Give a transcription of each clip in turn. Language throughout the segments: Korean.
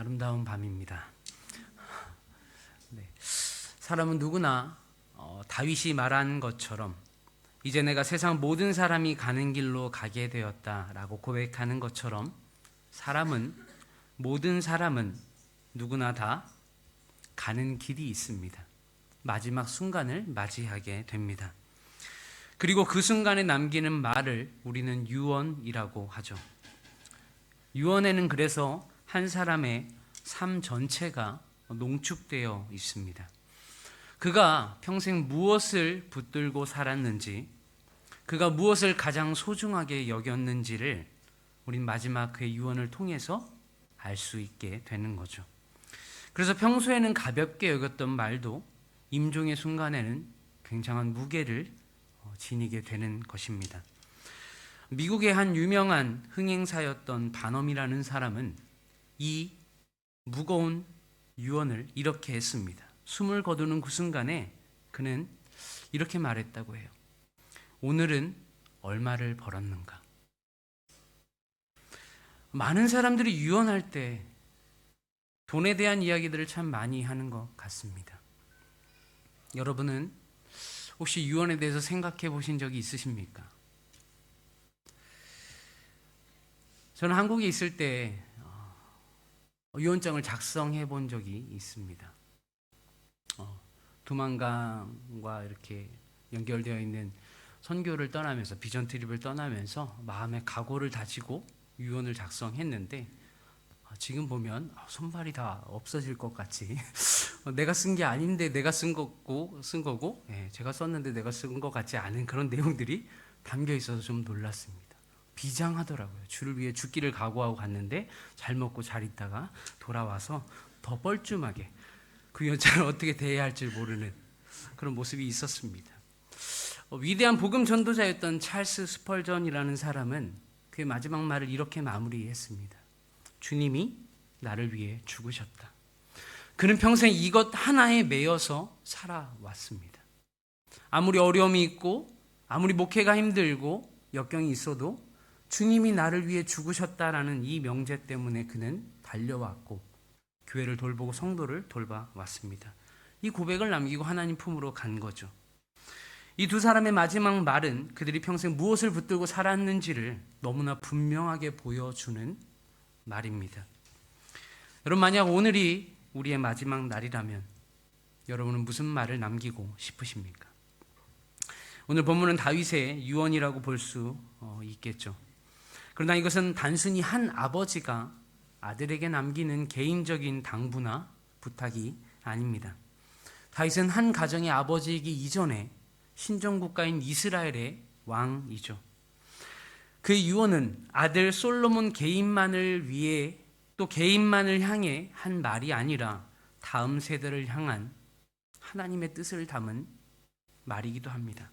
아름다운 밤입니다. 네. 사람은 누구나 어, 다윗이 말한 것처럼 이제 내가 세상 모든 사람이 가는 길로 가게 되었다라고 고백하는 것처럼 사람은 모든 사람은 누구나 다 가는 길이 있습니다. 마지막 순간을 맞이하게 됩니다. 그리고 그 순간에 남기는 말을 우리는 유언이라고 하죠. 유언에는 그래서 한 사람의 삶 전체가 농축되어 있습니다. 그가 평생 무엇을 붙들고 살았는지, 그가 무엇을 가장 소중하게 여겼는지를 우린 마지막 그의 유언을 통해서 알 수 있게 되는 거죠. 그래서 평소에는 가볍게 여겼던 말도 임종의 순간에는 굉장한 무게를 어, 지니게 되는 것입니다. 미국의 한 유명한 흥행사였던 반엄이라는 사람은 이 무거운 유언을 이렇게 했습니다. 숨을 거두는 그 순간에 그는 이렇게 말했다고 해요. 오늘은 얼마를 벌었는가? 많은 사람들이 유언할 때 돈에 대한 이야기들을 참 많이 하는 것 같습니다. 여러분은 혹시 유언에 대해서 생각해 보신 적이 있으십니까? 저는 한국에 있을 때 어, 유언장을 작성해 본 적이 있습니다. 어, 두만강과 이렇게 연결되어 있는 선교를 떠나면서 비전 트립을 떠나면서 마음의 각오를 다지고 유언을 작성했는데 아, 지금 보면 아, 손발이 다 없어질 것 같이 어, 내가 쓴 게 아닌데 내가 쓴 거고 쓴 거고 예, 제가 썼는데 내가 쓴 것 같지 않은 그런 내용들이 담겨 있어서 좀 놀랐습니다. 비장하더라고요. 주를 위해 죽기를 각오하고 갔는데 잘 먹고 잘 있다가 돌아와서 더 뻘쭘하게 그 여자를 어떻게 대해야 할지 모르는 그런 모습이 있었습니다. 어, 위대한 복음 전도자였던 찰스 스펄전이라는 사람은 그의 마지막 말을 이렇게 마무리했습니다. 주님이 나를 위해 죽으셨다. 그는 평생 이것 하나에 매여서 살아왔습니다. 아무리 어려움이 있고 아무리 목회가 힘들고 역경이 있어도 주님이 나를 위해 죽으셨다라는 이 명제 때문에 그는 달려왔고 교회를 돌보고 성도를 돌봐왔습니다. 이 고백을 남기고 하나님 품으로 간 거죠. 이 두 사람의 마지막 말은 그들이 평생 무엇을 붙들고 살았는지를 너무나 분명하게 보여주는 말입니다. 여러분 만약 오늘이 우리의 마지막 날이라면 여러분은 무슨 말을 남기고 싶으십니까? 오늘 본문은 다윗의 유언이라고 볼수 어, 있겠죠. 그러나 이것은 단순히 한 아버지가 아들에게 남기는 개인적인 당부나 부탁이 아닙니다. 다윗은 한 가정의 아버지이기 이전에 신정 국가인 이스라엘의 왕이죠. 그 유언은 아들 솔로몬 개인만을 위해 또 개인만을 향해 한 말이 아니라 다음 세대를 향한 하나님의 뜻을 담은 말이기도 합니다.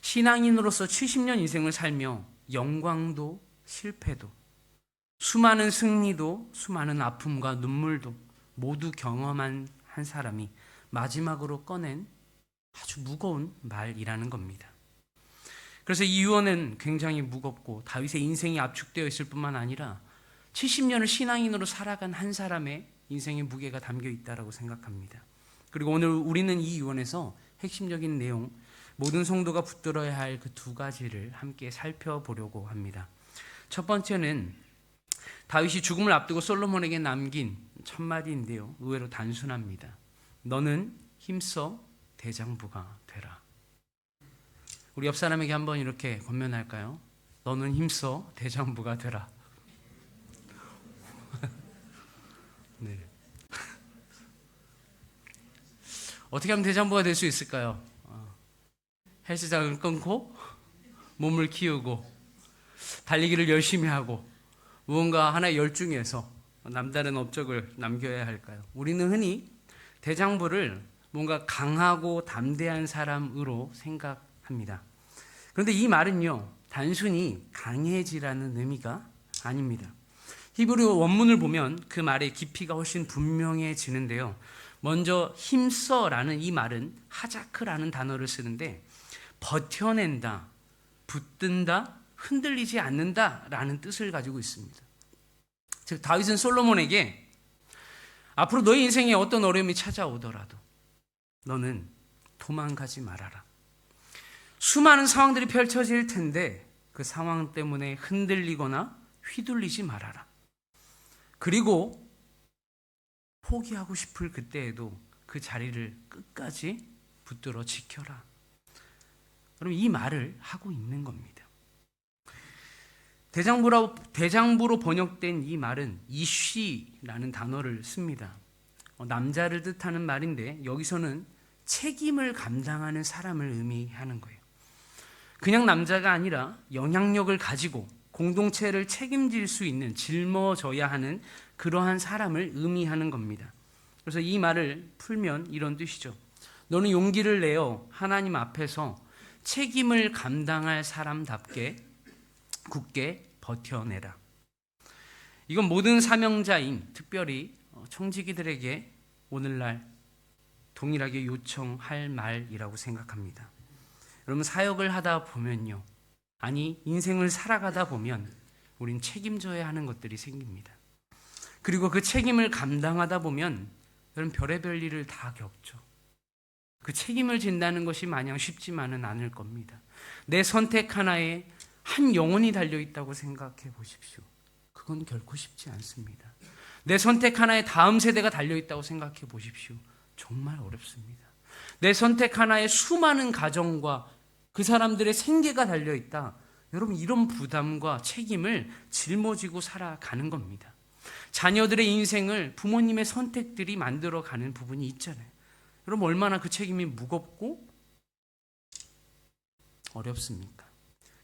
신앙인으로서 70년 인생을 살며 영광도 실패도 수많은 승리도 수많은 아픔과 눈물도 모두 경험한 한 사람이 마지막으로 꺼낸 아주 무거운 말이라는 겁니다. 그래서 이 유언은 굉장히 무겁고 다윗의 인생이 압축되어 있을 뿐만 아니라 70년을 신앙인으로 살아간 한 사람의 인생의 무게가 담겨 있다라고 생각합니다. 그리고 오늘 우리는 이 유언에서 핵심적인 내용 모든 성도가 붙들어야 할 그 두 가지를 함께 살펴보려고 합니다. 첫 번째는 다윗이 죽음을 앞두고 솔로몬에게 남긴 첫 마디인데요. 의외로 단순합니다. 너는 힘써 대장부가 되라. 우리 옆 사람에게 한번 이렇게 권면할까요? 너는 힘써 대장부가 되라. 네. 어떻게 하면 대장부가 될 수 있을까요? 어, 헬스장을 끊고 몸을 키우고 달리기를 열심히 하고 무언가 하나의 열중해서 남다른 업적을 남겨야 할까요? 우리는 흔히 대장부를 뭔가 강하고 담대한 사람으로 생각합니다. 그런데 이 말은요, 단순히 강해지라는 의미가 아닙니다. 히브리 원문을 보면 그 말의 깊이가 훨씬 분명해지는데요. 먼저 힘써라는 이 말은 하자크라는 단어를 쓰는데 버텨낸다, 붙든다, 흔들리지 않는다라는 뜻을 가지고 있습니다. 즉 다윗은 솔로몬에게 앞으로 너의 인생에 어떤 어려움이 찾아오더라도 너는 도망가지 말아라. 수많은 상황들이 펼쳐질 텐데 그 상황 때문에 흔들리거나 휘둘리지 말아라. 그리고 포기하고 싶을 그때에도 그 자리를 끝까지 붙들어 지켜라. 그럼 이 말을 하고 있는 겁니다. 대장부로, 대장부로 번역된 이 말은 이쉬라는 단어를 씁니다. 어, 남자를 뜻하는 말인데 여기서는 책임을 감당하는 사람을 의미하는 거예요. 그냥 남자가 아니라 영향력을 가지고 공동체를 책임질 수 있는 짊어져야 하는 그러한 사람을 의미하는 겁니다. 그래서 이 말을 풀면 이런 뜻이죠. 너는 용기를 내어 하나님 앞에서 책임을 감당할 사람답게 굳게 버텨내라. 이건 모든 사명자인 특별히 청지기들에게 오늘날 동일하게 요청할 말이라고 생각합니다. 여러분 사역을 하다 보면요. 아니 인생을 살아가다 보면 우린 책임져야 하는 것들이 생깁니다. 그리고 그 책임을 감당하다 보면 여러분 별의별 일을 다 겪죠. 그 책임을 진다는 것이 마냥 쉽지만은 않을 겁니다. 내 선택 하나에 한 영혼이 달려 있다고 생각해 보십시오. 그건 결코 쉽지 않습니다. 내 선택 하나에 다음 세대가 달려 있다고 생각해 보십시오. 정말 어렵습니다. 내 선택 하나에 수많은 가정과 그 사람들의 생계가 달려 있다. 여러분 이런 부담과 책임을 짊어지고 살아가는 겁니다. 자녀들의 인생을 부모님의 선택들이 만들어 가는 부분이 있잖아요. 여러분 얼마나 그 책임이 무겁고 어렵습니까?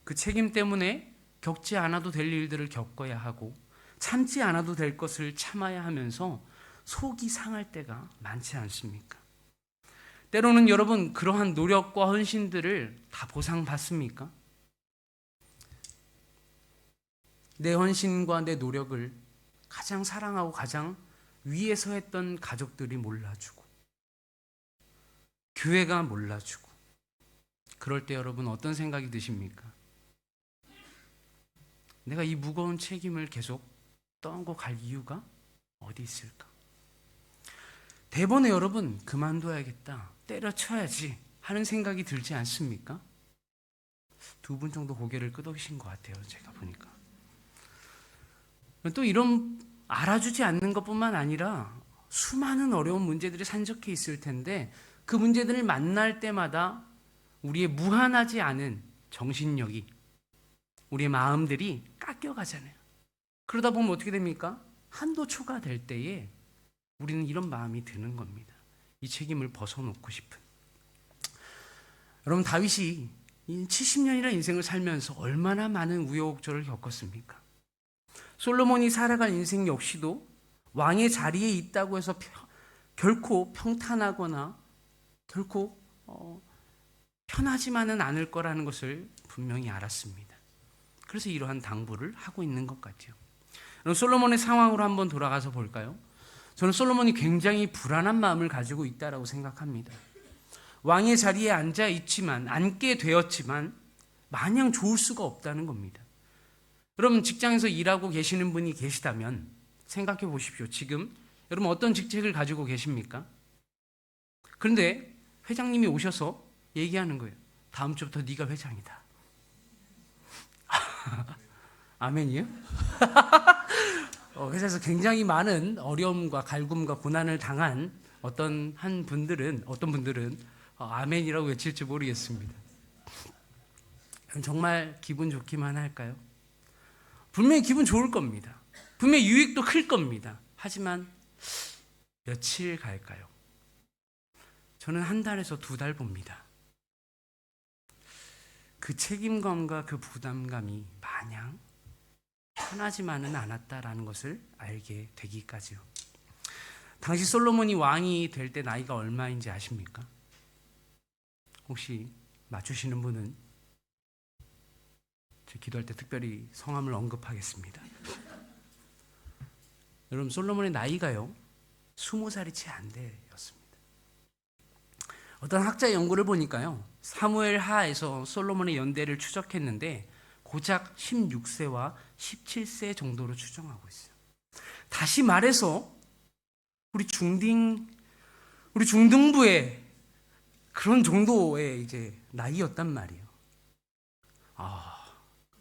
그 책임 때문에 겪지 않아도 될 일들을 겪어야 하고 참지 않아도 될 것을 참아야 하면서 속이 상할 때가 많지 않습니까? 때로는 여러분 그러한 노력과 헌신들을 다 보상받습니까? 내 헌신과 내 노력을 가장 사랑하고 가장 위에서 했던 가족들이 몰라주고 교회가 몰라주고 그럴 때 여러분 어떤 생각이 드십니까? 내가 이 무거운 책임을 계속 떠안고 갈 이유가 어디 있을까? 대본에 여러분 그만둬야겠다. 때려쳐야지 하는 생각이 들지 않습니까? 두 분 정도 고개를 끄덕이신 것 같아요. 제가 보니까. 또 이런 알아주지 않는 것뿐만 아니라 수많은 어려운 문제들이 산적해 있을 텐데 그 문제들을 만날 때마다 우리의 무한하지 않은 정신력이 우리의 마음들이 깎여가잖아요. 그러다 보면 어떻게 됩니까? 한도 초과될 때에 우리는 이런 마음이 드는 겁니다. 이 책임을 벗어놓고 싶은. 여러분 다윗이 70년이라 인생을 살면서 얼마나 많은 우여곡절을 겪었습니까? 솔로몬이 살아갈 인생 역시도 왕의 자리에 있다고 해서 펴, 결코 평탄하거나 결코 어, 편하지만은 않을 거라는 것을 분명히 알았습니다. 그래서 이러한 당부를 하고 있는 것 같아요. 솔로몬의 상황으로 한번 돌아가서 볼까요? 저는 솔로몬이 굉장히 불안한 마음을 가지고 있다라고 생각합니다. 왕의 자리에 앉아 있지만 앉게 되었지만 마냥 좋을 수가 없다는 겁니다. 여러분 직장에서 일하고 계시는 분이 계시다면 생각해 보십시오. 지금 여러분 어떤 직책을 가지고 계십니까? 그런데 회장님이 오셔서 얘기하는 거예요. 다음 주부터 네가 회장이다. 아멘이요? 어, 회사에서 굉장히 많은 어려움과 갈굼과 고난을 당한 어떤 한 분들은 어떤 분들은 어, 아멘이라고 외칠지 모르겠습니다. 정말 기분 좋기만 할까요? 분명히 기분 좋을 겁니다. 분명히 유익도 클 겁니다. 하지만 며칠 갈까요? 저는 한 달에서 두 달 봅니다. 그 책임감과 그 부담감이 마냥 편하지만은 않았다라는 것을 알게 되기까지요. 당시 솔로몬이 왕이 될 때 나이가 얼마인지 아십니까? 혹시 맞추시는 분은 제 기도할 때 특별히 성함을 언급하겠습니다. 여러분 솔로몬의 나이가요 스무 살이 채 안 되었습니다. 어떤 학자 연구를 보니까요 사무엘 하에서 솔로몬의 연대를 추적했는데 고작 16세와 17세 정도로 추정하고 있어요. 다시 말해서 우리 중딩 우리 중등부의 그런 정도의 이제 나이였단 말이에요. 아,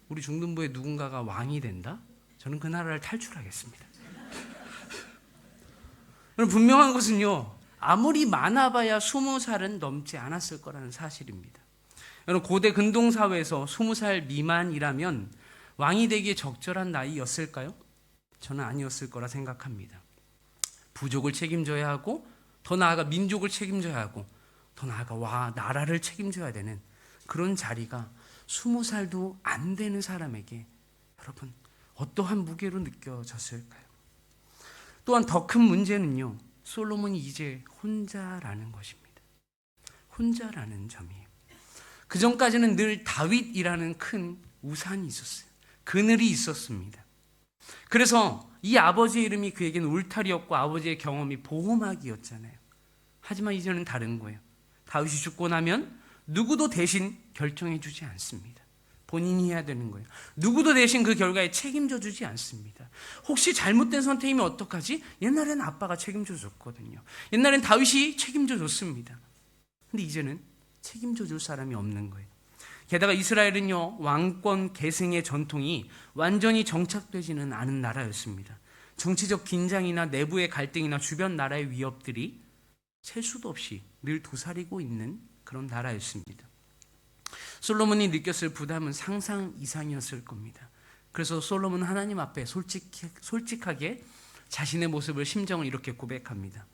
우리 중등부의 누군가가 왕이 된다? 저는 그 나라를 탈출하겠습니다. 분명한 것은요. 아무리 많아봐야 스무 살은 넘지 않았을 거라는 사실입니다. 여러분 고대 근동 사회에서 스무 살 미만이라면 왕이 되기에 적절한 나이였을까요? 저는 아니었을 거라 생각합니다. 부족을 책임져야 하고 더 나아가 민족을 책임져야 하고 더 나아가 와 나라를 책임져야 되는 그런 자리가 스무 살도 안 되는 사람에게 여러분 어떠한 무게로 느껴졌을까요? 또한 더 큰 문제는요. 솔로몬이 이제 혼자라는 것입니다. 혼자라는 점이에요. 그 전까지는 늘 다윗이라는 큰 우산이 있었어요. 그늘이 있었습니다. 그래서 이 아버지의 이름이 그에게는 울타리였고 아버지의 경험이 보호막이었잖아요. 하지만 이제는 다른 거예요. 다윗이 죽고 나면 누구도 대신 결정해 주지 않습니다. 본인이 해야 되는 거예요. 누구도 대신 그 결과에 책임져 주지 않습니다. 혹시 잘못된 선택이면 어떡하지? 옛날엔 아빠가 책임져 줬거든요. 옛날엔 다윗이 책임져 줬습니다. 근데 이제는 책임져 줄 사람이 없는 거예요. 게다가 이스라엘은요, 왕권 계승의 전통이 완전히 정착되지는 않은 나라였습니다. 정치적 긴장이나 내부의 갈등이나 주변 나라의 위협들이 셀 수도 없이 늘 도사리고 있는 그런 나라였습니다. 솔로몬이 느꼈을 부담은 상상 이상이었을 겁니다. 그래서 솔로몬은 하나님 앞에 솔직, 솔직하게 자신의 모습을 심정을 이렇게 고백합니다.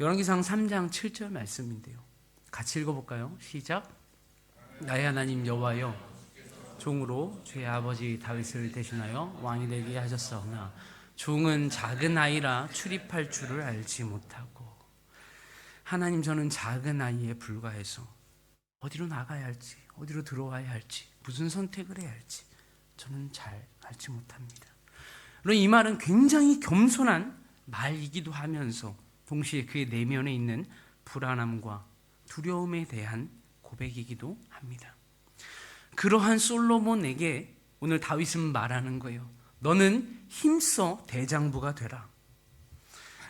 열왕기상 3장 7절 말씀인데요. 같이 읽어볼까요? 시작. 나의 하나님 여호와여 종으로 주의 아버지 다윗을 대신하여 왕이 되게 하셨사오나 종은 작은 아이라 출입할 줄을 알지 못하고 하나님 저는 작은 아이에 불과해서 어디로 나가야 할지 어디로 들어와야 할지 무슨 선택을 해야 할지 저는 잘 알지 못합니다. 물론 이 말은 굉장히 겸손한 말이기도 하면서 동시에 그의 내면에 있는 불안함과 두려움에 대한 고백이기도 합니다. 그러한 솔로몬에게 오늘 다윗은 말하는 거예요. 너는 힘써 대장부가 되라.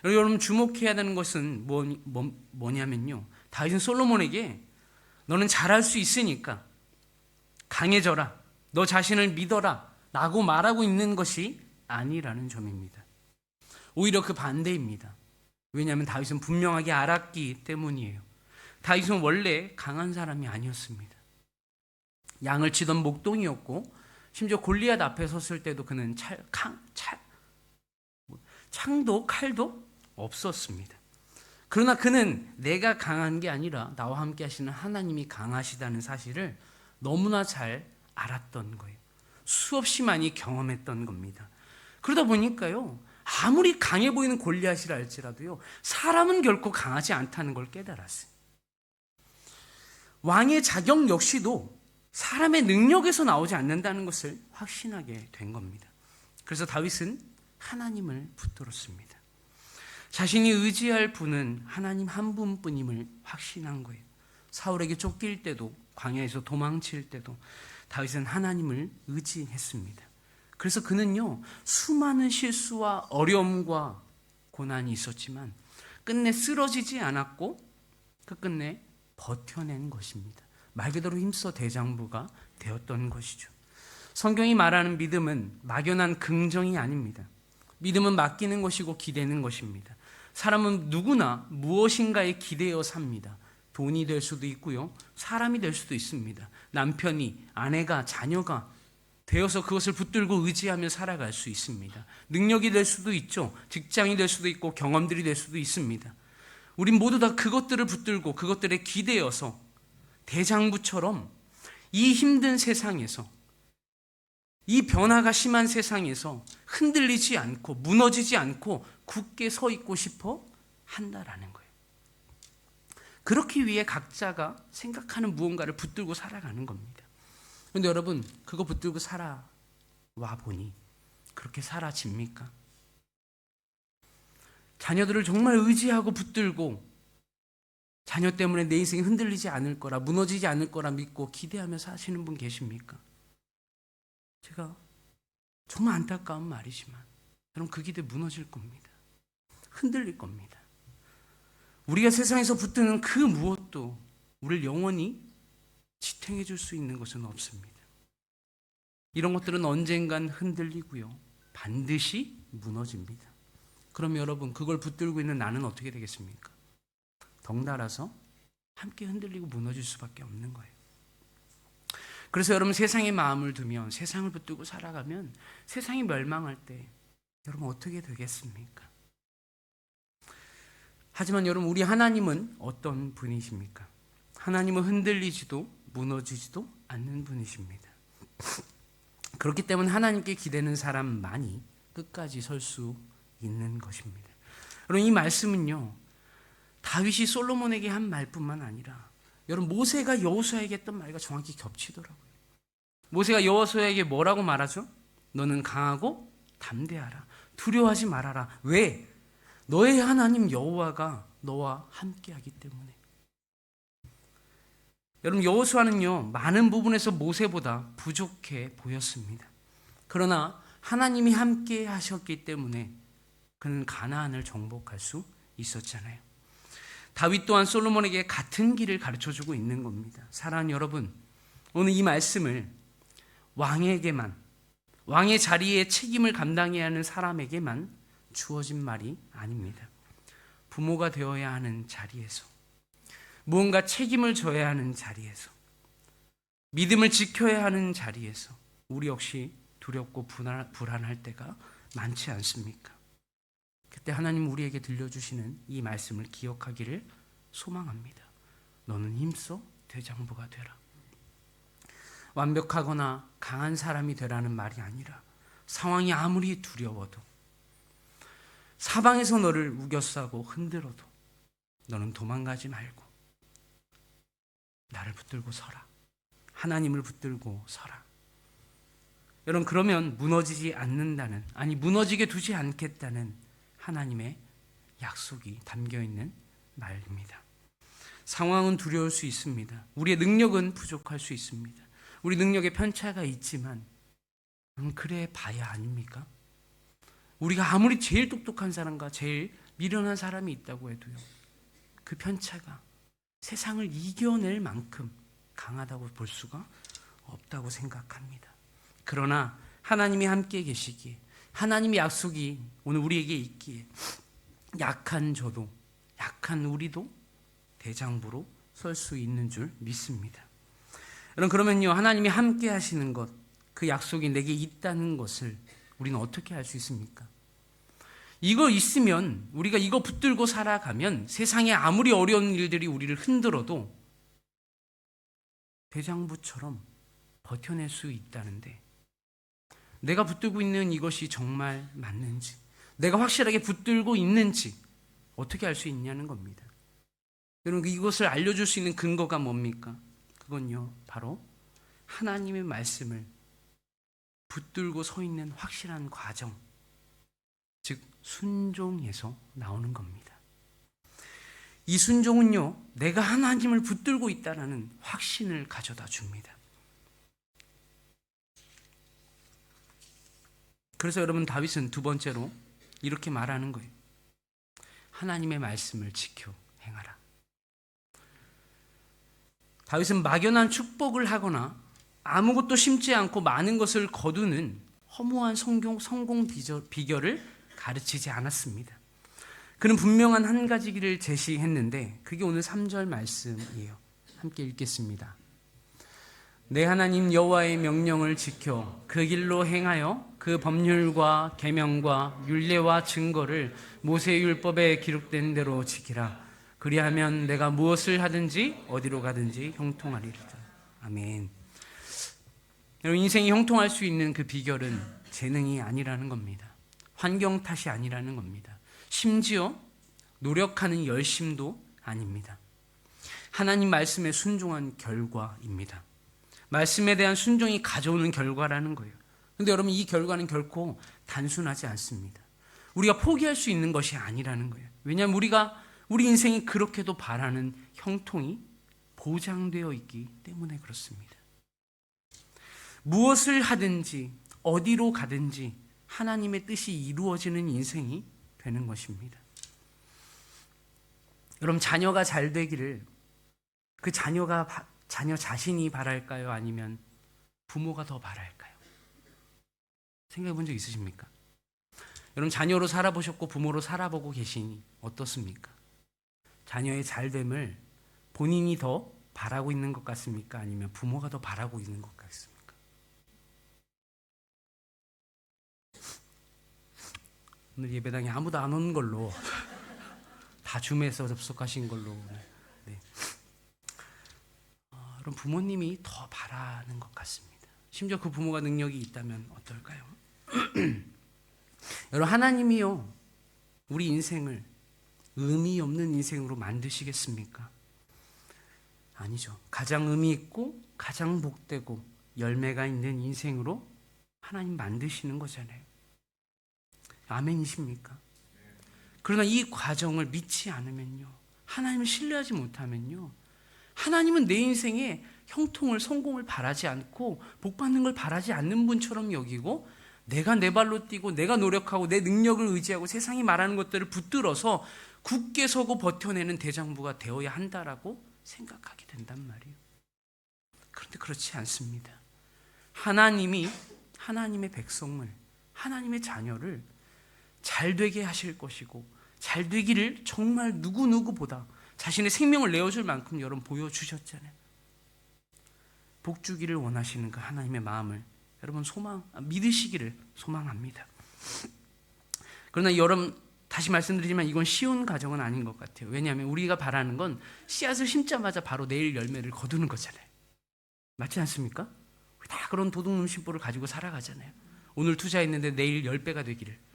여러분 주목해야 되는 것은 뭐, 뭐, 냐면요 다윗은 솔로몬에게 너는 잘할 수 있으니까 강해져라. 너 자신을 믿어라. 라고 말하고 있는 것이 아니라는 점입니다. 오히려 그 반대입니다. 왜냐하면 다윗은 분명하게 알았기 때문이에요. 다윗은 원래 강한 사람이 아니었습니다. 양을 치던 목동이었고 심지어 골리앗 앞에 섰을 때도 그는 찰, 캉, 찰, 뭐, 창도 칼도 없었습니다. 그러나 그는 내가 강한 게 아니라 나와 함께 하시는 하나님이 강하시다는 사실을 너무나 잘 알았던 거예요. 수없이 많이 경험했던 겁니다. 그러다 보니까요, 아무리 강해 보이는 골리앗이라 할지라도요, 사람은 결코 강하지 않다는 걸 깨달았어요. 왕의 자격 역시도 사람의 능력에서 나오지 않는다는 것을 확신하게 된 겁니다. 그래서 다윗은 하나님을 붙들었습니다. 자신이 의지할 분은 하나님 한 분뿐임을 확신한 거예요. 사울에게 쫓길 때도 광야에서 도망칠 때도 다윗은 하나님을 의지했습니다. 그래서 그는요 수많은 실수와 어려움과 고난이 있었지만 끝내 쓰러지지 않았고 그 끝내 버텨낸 것입니다. 말 그대로 힘써 대장부가 되었던 것이죠. 성경이 말하는 믿음은 막연한 긍정이 아닙니다. 믿음은 맡기는 것이고 기대는 것입니다. 사람은 누구나 무엇인가에 기대어 삽니다. 돈이 될 수도 있고요. 사람이 될 수도 있습니다. 남편이, 아내가, 자녀가 되어서 그것을 붙들고 의지하며 살아갈 수 있습니다. 능력이 될 수도 있죠. 직장이 될 수도 있고 경험들이 될 수도 있습니다. 우린 모두 다 그것들을 붙들고 그것들에 기대어서 대장부처럼 이 힘든 세상에서 이 변화가 심한 세상에서 흔들리지 않고 무너지지 않고 굳게 서 있고 싶어 한다라는 거예요. 그렇기 위해 각자가 생각하는 무언가를 붙들고 살아가는 겁니다. 그런데 여러분, 그거 붙들고 살아와 보니 그렇게 사라집니까? 자녀들을 정말 의지하고 붙들고 자녀 때문에 내 인생이 흔들리지 않을 거라, 무너지지 않을 거라 믿고 기대하며 사시는 분 계십니까? 제가 정말 안타까운 말이지만, 여러분 그 기대 무너질 겁니다. 흔들릴 겁니다. 우리가 세상에서 붙드는 그 무엇도 우리를 영원히 지탱해 줄 수 있는 것은 없습니다. 이런 것들은 언젠간 흔들리고요. 반드시 무너집니다. 그럼 여러분, 그걸 붙들고 있는 나는 어떻게 되겠습니까? 덩달아서 함께 흔들리고 무너질 수밖에 없는 거예요. 그래서 여러분 세상의 마음을 두면 세상을 붙들고 살아가면 세상이 멸망할 때 여러분 어떻게 되겠습니까? 하지만 여러분 우리 하나님은 어떤 분이십니까? 하나님은 흔들리지도 무너지지도 않는 분이십니다. 그렇기 때문에 하나님께 기대는 사람만이 끝까지 설 수 있는 것입니다. 여러분 이 말씀은요. 다윗이 솔로몬에게 한 말뿐만 아니라 여러분 모세가 여호수아에게 했던 말과 정확히 겹치더라고요. 모세가 여호수아에게 뭐라고 말하죠? 너는 강하고 담대하라. 두려워하지 말아라. 왜? 너의 하나님 여호와가 너와 함께하기 때문에. 여러분 여호수아는요 많은 부분에서 모세보다 부족해 보였습니다. 그러나 하나님이 함께 하셨기 때문에 그는 가나안을 정복할 수 있었잖아요. 다윗 또한 솔로몬에게 같은 길을 가르쳐 주고 있는 겁니다. 사랑하는 여러분, 오늘 이 말씀을 왕에게만 왕의 자리에 책임을 감당해야 하는 사람에게만 주어진 말이 아닙니다. 부모가 되어야 하는 자리에서 무언가 책임을 져야 하는 자리에서 믿음을 지켜야 하는 자리에서 우리 역시 두렵고 불안, 불안할 때가 많지 않습니까? 그때 하나님 우리에게 들려주시는 이 말씀을 기억하기를 소망합니다. 너는 힘써 대장부가 되라. 완벽하거나 강한 사람이 되라는 말이 아니라 상황이 아무리 두려워도 사방에서 너를 우겨싸고 흔들어도 너는 도망가지 말고 나를 붙들고 서라. 하나님을 붙들고 서라. 여러분 그러면 무너지지 않는다는 아니 무너지게 두지 않겠다는 하나님의 약속이 담겨 있는 말입니다. 상황은 두려울 수 있습니다. 우리의 능력은 부족할 수 있습니다. 우리 능력에 편차가 있지만 음, 그래 봐야 아닙니까? 우리가 아무리 제일 똑똑한 사람과 제일 미련한 사람이 있다고 해도요. 그 편차가 세상을 이겨낼 만큼 강하다고 볼 수가 없다고 생각합니다. 그러나 하나님이 함께 계시기에 하나님의 약속이 오늘 우리에게 있기에 약한 저도 약한 우리도 대장부로 설 수 있는 줄 믿습니다. 여러분 그러면요 하나님이 함께 하시는 것 그 약속이 내게 있다는 것을 우리는 어떻게 알수 있습니까? 이거 있으면 우리가 이거 붙들고 살아가면 세상에 아무리 어려운 일들이 우리를 흔들어도 대장부처럼 버텨낼 수 있다는데 내가 붙들고 있는 이것이 정말 맞는지 내가 확실하게 붙들고 있는지 어떻게 알 수 있냐는 겁니다. 여러분 이것을 알려줄 수 있는 근거가 뭡니까? 그건요 바로 하나님의 말씀을 붙들고 서 있는 확실한 과정 즉 순종에서 나오는 겁니다. 이 순종은요, 내가 하나님을 붙들고 있다라는 확신을 가져다 줍니다. 그래서 여러분 다윗은 두 번째로 이렇게 말하는 거예요. 하나님의 말씀을 지켜 행하라. 다윗은 막연한 축복을 하거나 아무것도 심지 않고 많은 것을 거두는 허무한 성공, 성공 비결을 가르치지 않았습니다. 그는 분명한 한 가지 길을 제시했는데 그게 오늘 3절 말씀이에요. 함께 읽겠습니다. 내 하나님 여호와의 명령을 지켜 그 길로 행하여 그 법률과 계명과 율례와 증거를 모세 율법에 기록된 대로 지키라. 그리하면 내가 무엇을 하든지 어디로 가든지 형통하리로다. 아멘. 여러분 인생이 형통할 수 있는 그 비결은 재능이 아니라는 겁니다. 환경 탓이 아니라는 겁니다. 심지어 노력하는 열심도 아닙니다. 하나님 말씀에 순종한 결과입니다. 말씀에 대한 순종이 가져오는 결과라는 거예요. 근데 여러분 이 결과는 결코 단순하지 않습니다. 우리가 포기할 수 있는 것이 아니라는 거예요. 왜냐하면 우리가 우리 인생이 그렇게도 바라는 형통이 보장되어 있기 때문에 그렇습니다. 무엇을 하든지 어디로 가든지 하나님의 뜻이 이루어지는 인생이 되는 것입니다. 여러분 자녀가 잘 되기를 그 자녀가 바- 자녀 자신이 바랄까요? 아니면 부모가 더 바랄까요? 생각해 본 적 있으십니까? 여러분 자녀로 살아보셨고 부모로 살아보고 계시니 어떻습니까? 자녀의 잘됨을 본인이 더 바라고 있는 것 같습니까? 아니면 부모가 더 바라고 있는 것 같습니까? 오늘 예배당에 아무도 안 오는 걸로 다 줌에서 접속하신 걸로 네. 어, 그럼 부모님이 더 바라는 것 같습니다. 심지어 그 부모가 능력이 있다면 어떨까요? 여러분 하나님이요 우리 인생을 의미 없는 인생으로 만드시겠습니까? 아니죠. 가장 의미 있고 가장 복되고 열매가 있는 인생으로 하나님 만드시는 거잖아요. 아멘이십니까? 그러나 이 과정을 믿지 않으면요. 하나님을 신뢰하지 못하면요. 하나님은 내 인생에 형통을 성공을 바라지 않고 복 받는 걸 바라지 않는 분처럼 여기고 내가 내 발로 뛰고 내가 노력하고 내 능력을 의지하고 세상이 말하는 것들을 붙들어서 굳게 서고 버텨내는 대장부가 되어야 한다라고 생각하게 된단 말이에요. 그런데 그렇지 않습니다. 하나님이 하나님의 백성을 하나님의 자녀를 잘 되게 하실 것이고 잘 되기를 정말 누구누구보다 자신의 생명을 내어줄 만큼 여러분 보여주셨잖아요. 복 주기를 원하시는 그 하나님의 마음을 여러분 소망 아, 믿으시기를 소망합니다. 그러나 여러분 다시 말씀드리지만 이건 쉬운 과정은 아닌 것 같아요. 왜냐하면 우리가 바라는 건 씨앗을 심자마자 바로 내일 열매를 거두는 거잖아요. 맞지 않습니까? 다 그런 도둑놈 심보를 가지고 살아가잖아요. 오늘 투자했는데 내일 10배가 되기를.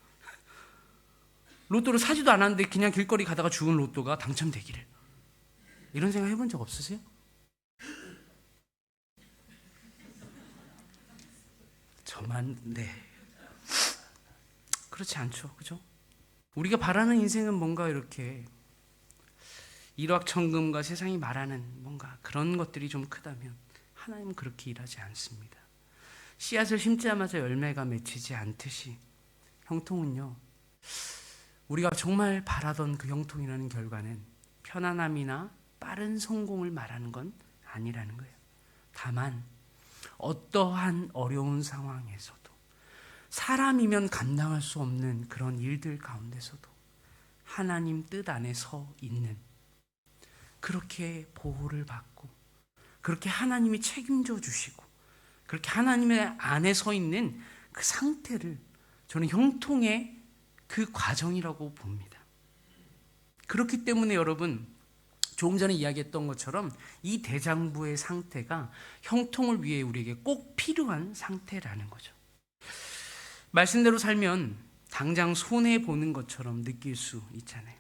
로또를 사지도 않았는데 그냥 길거리 가다가 죽은 로또가 당첨되기를. 이런 생각 해본 적 없으세요? 저만 네. 그렇지 않죠. 그죠? 우리가 바라는 인생은 뭔가 이렇게 일확천금과 세상이 말하는 뭔가 그런 것들이 좀 크다면 하나님은 그렇게 일하지 않습니다. 씨앗을 심자마자 열매가 맺히지 않듯이. 형통은요 우리가 정말 바라던 그 형통이라는 결과는 편안함이나 빠른 성공을 말하는 건 아니라는 거예요. 다만 어떠한 어려운 상황에서도 사람이면 감당할 수 없는 그런 일들 가운데서도 하나님 뜻 안에 서 있는 그렇게 보호를 받고 그렇게 하나님이 책임져 주시고 그렇게 하나님의 안에 서 있는 그 상태를 저는 형통의 그 과정이라고 봅니다. 그렇기 때문에 여러분 조금 전에 이야기했던 것처럼 이 대장부의 상태가 형통을 위해 우리에게 꼭 필요한 상태라는 거죠. 말씀대로 살면 당장 손해 보는 것처럼 느낄 수 있잖아요.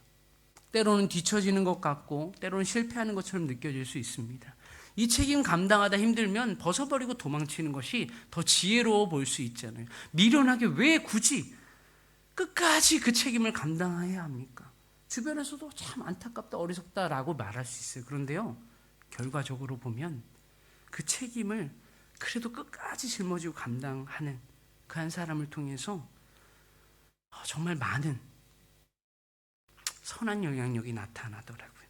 때로는 뒤처지는 것 같고 때로는 실패하는 것처럼 느껴질 수 있습니다. 이 책임 감당하다 힘들면 벗어버리고 도망치는 것이 더 지혜로워 보일 수 있잖아요. 미련하게 왜 굳이 끝까지 그 책임을 감당해야 합니까? 주변에서도 참 안타깝다, 어리석다라고 말할 수 있어요. 그런데요, 결과적으로 보면 그 책임을 그래도 끝까지 짊어지고 감당하는 그 한 사람을 통해서 정말 많은 선한 영향력이 나타나더라고요.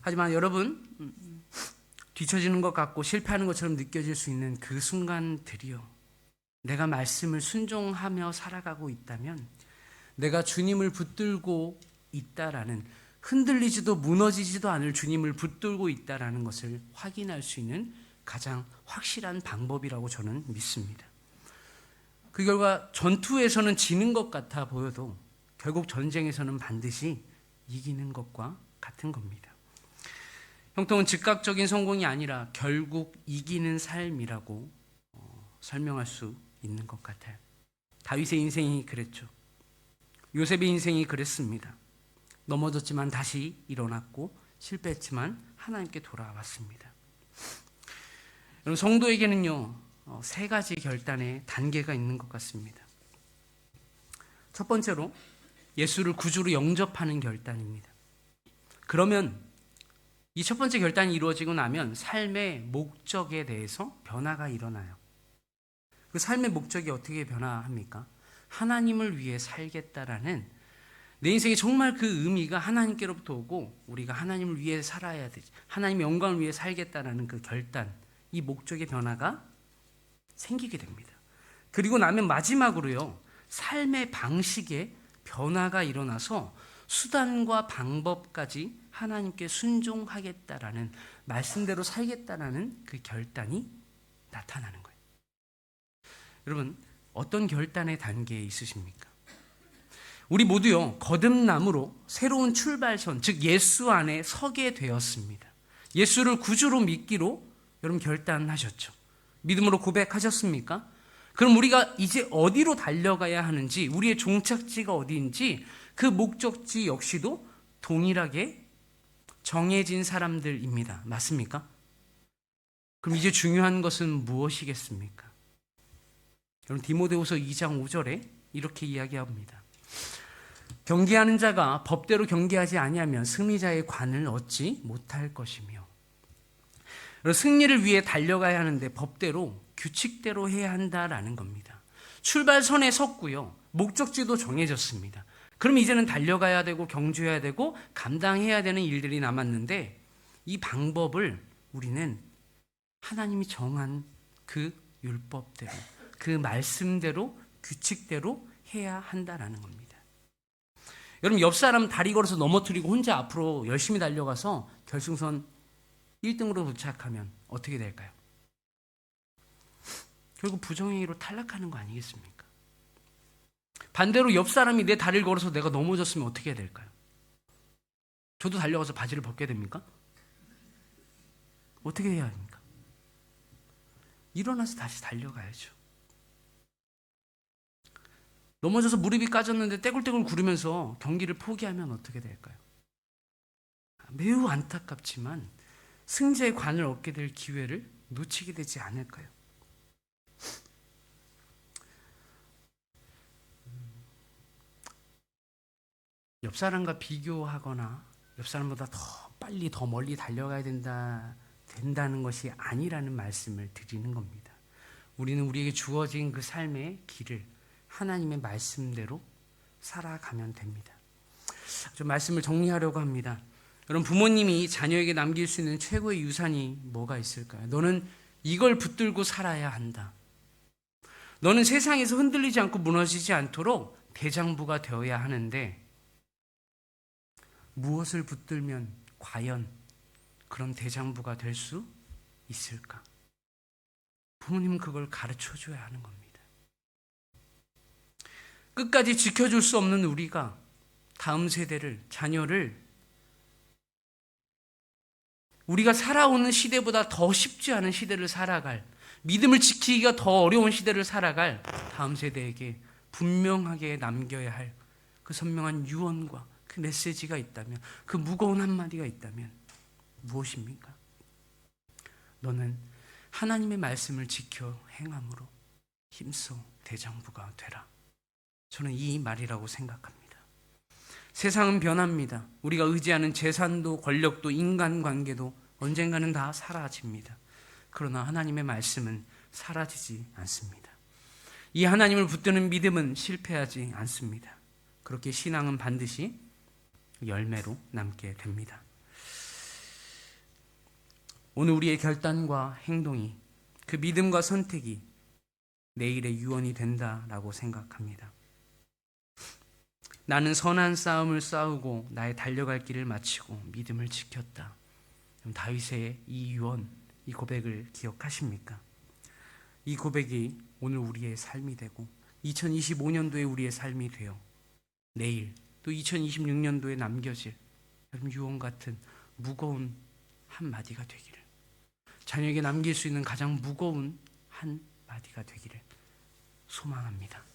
하지만 여러분, 뒤처지는 것 같고 실패하는 것처럼 느껴질 수 있는 그 순간들이요. 내가 말씀을 순종하며 살아가고 있다면 내가 주님을 붙들고 있다라는 흔들리지도 무너지지도 않을 주님을 붙들고 있다라는 것을 확인할 수 있는 가장 확실한 방법이라고 저는 믿습니다. 그 결과 전투에서는 지는 것 같아 보여도 결국 전쟁에서는 반드시 이기는 것과 같은 겁니다. 형통은 즉각적인 성공이 아니라 결국 이기는 삶이라고 어, 설명할 수 있는 것 같아요. 다윗의 인생이 그랬죠. 요셉의 인생이 그랬습니다. 넘어졌지만 다시 일어났고 실패했지만 하나님께 돌아왔습니다. 여러분 성도에게는요 어, 세 가지 결단의 단계가 있는 것 같습니다. 첫 번째로 예수를 구주로 영접하는 결단입니다. 그러면 이 첫 번째 결단이 이루어지고 나면 삶의 목적에 대해서 변화가 일어나요. 그 삶의 목적이 어떻게 변화합니까? 하나님을 위해 살겠다라는 내 인생에 정말 그 의미가 하나님께로부터 오고 우리가 하나님을 위해 살아야 되지. 하나님의 영광을 위해 살겠다라는 그 결단, 이 목적의 변화가 생기게 됩니다. 그리고 나면 마지막으로요. 삶의 방식에 변화가 일어나서 수단과 방법까지 하나님께 순종하겠다라는 말씀대로 살겠다라는 그 결단이 나타나는 거예요. 여러분, 어떤 결단의 단계에 있으십니까? 우리 모두요, 거듭남으로 새로운 출발선, 즉 예수 안에 서게 되었습니다. 예수를 구주로 믿기로 여러분 결단하셨죠. 믿음으로 고백하셨습니까? 그럼 우리가 이제 어디로 달려가야 하는지, 우리의 종착지가 어디인지 그 목적지 역시도 동일하게 정해진 사람들입니다. 맞습니까? 그럼 이제 중요한 것은 무엇이겠습니까? 여러분 디모데후서 2장 5절에 이렇게 이야기합니다. 경계하는 자가 법대로 경계하지 아니하면 승리자의 관을 얻지 못할 것이며 승리를 위해 달려가야 하는데 법대로 규칙대로 해야 한다라는 겁니다. 출발선에 섰고요. 목적지도 정해졌습니다. 그럼 이제는 달려가야 되고 경주해야 되고 감당해야 되는 일들이 남았는데 이 방법을 우리는 하나님이 정한 그 율법대로 그 말씀대로 규칙대로 해야 한다라는 겁니다. 여러분 옆 사람 다리 걸어서 넘어뜨리고 혼자 앞으로 열심히 달려가서 결승선 1등으로 도착하면 어떻게 될까요? 결국 부정행위로 탈락하는 거 아니겠습니까? 반대로 옆 사람이 내 다리를 걸어서 내가 넘어졌으면 어떻게 해야 될까요? 저도 달려가서 바지를 벗게 됩니까? 어떻게 해야 합니까? 일어나서 다시 달려가야죠. 넘어져서 무릎이 까졌는데 떼굴떼굴 구르면서 경기를 포기하면 어떻게 될까요? 매우 안타깝지만 승자의 관을 얻게 될 기회를 놓치게 되지 않을까요? 옆 사람과 비교하거나 옆 사람보다 더 빨리 더 멀리 달려가야 된다 된다는 것이 아니라는 말씀을 드리는 겁니다. 우리는 우리에게 주어진 그 삶의 길을 하나님의 말씀대로 살아가면 됩니다. 좀 말씀을 정리하려고 합니다. 여러분 부모님이 자녀에게 남길 수 있는 최고의 유산이 뭐가 있을까요? 너는 이걸 붙들고 살아야 한다. 너는 세상에서 흔들리지 않고 무너지지 않도록 대장부가 되어야 하는데 무엇을 붙들면 과연 그런 대장부가 될 수 있을까? 부모님은 그걸 가르쳐 줘야 하는 겁니다. 끝까지 지켜줄 수 없는 우리가 다음 세대를, 자녀를 우리가 살아오는 시대보다 더 쉽지 않은 시대를 살아갈, 믿음을 지키기가 더 어려운 시대를 살아갈 다음 세대에게 분명하게 남겨야 할 그 선명한 유언과 그 메시지가 있다면, 그 무거운 한마디가 있다면 무엇입니까? 너는 하나님의 말씀을 지켜 행함으로 힘써 대장부가 되라. 저는 이 말이라고 생각합니다. 세상은 변합니다. 우리가 의지하는 재산도 권력도 인간관계도 언젠가는 다 사라집니다. 그러나 하나님의 말씀은 사라지지 않습니다. 이 하나님을 붙드는 믿음은 실패하지 않습니다. 그렇게 신앙은 반드시 열매로 남게 됩니다. 오늘 우리의 결단과 행동이 그 믿음과 선택이 내일의 유언이 된다라고 생각합니다. 나는 선한 싸움을 싸우고 나의 달려갈 길을 마치고 믿음을 지켰다. 다윗의 이 유언, 이 고백을 기억하십니까? 이 고백이 오늘 우리의 삶이 되고 2025년도에 우리의 삶이 되어 내일 또 2026년도에 남겨질 여러분 유언 같은 무거운 한 마디가 되기를 자녀에게 남길 수 있는 가장 무거운 한 마디가 되기를 소망합니다.